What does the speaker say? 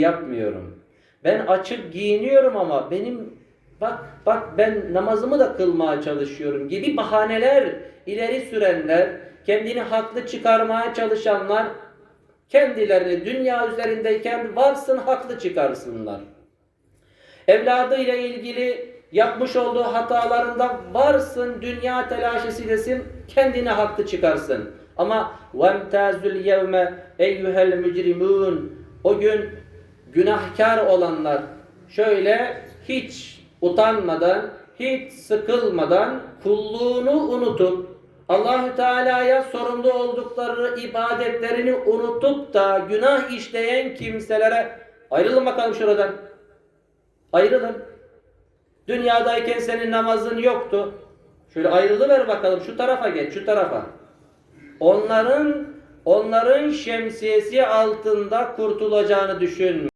yapmıyorum. Ben açık giyiniyorum ama benim bak bak ben namazımı da kılmaya çalışıyorum gibi bahaneler ileri sürenler, kendini haklı çıkarmaya çalışanlar kendilerini dünya üzerindeyken varsın haklı çıkarsınlar. Evladıyla ilgili yapmış olduğu hatalarında varsın dünya telaşesi desin kendini haklı çıkarsın. Ama vemtazul yevme eyyuhel mücrimun o gün günahkar olanlar şöyle hiç utanmadan, hiç sıkılmadan kulluğunu unutup Allahü Teala'ya sorumlu oldukları ibadetlerini unutup da günah işleyen kimselere ayrılın bakalım şuradan. Ayrılın. Dünyadayken senin namazın yoktu. Şöyle ayrılıver bakalım şu tarafa geç şu tarafa. Onların onların şemsiyesi altında kurtulacağını düşün.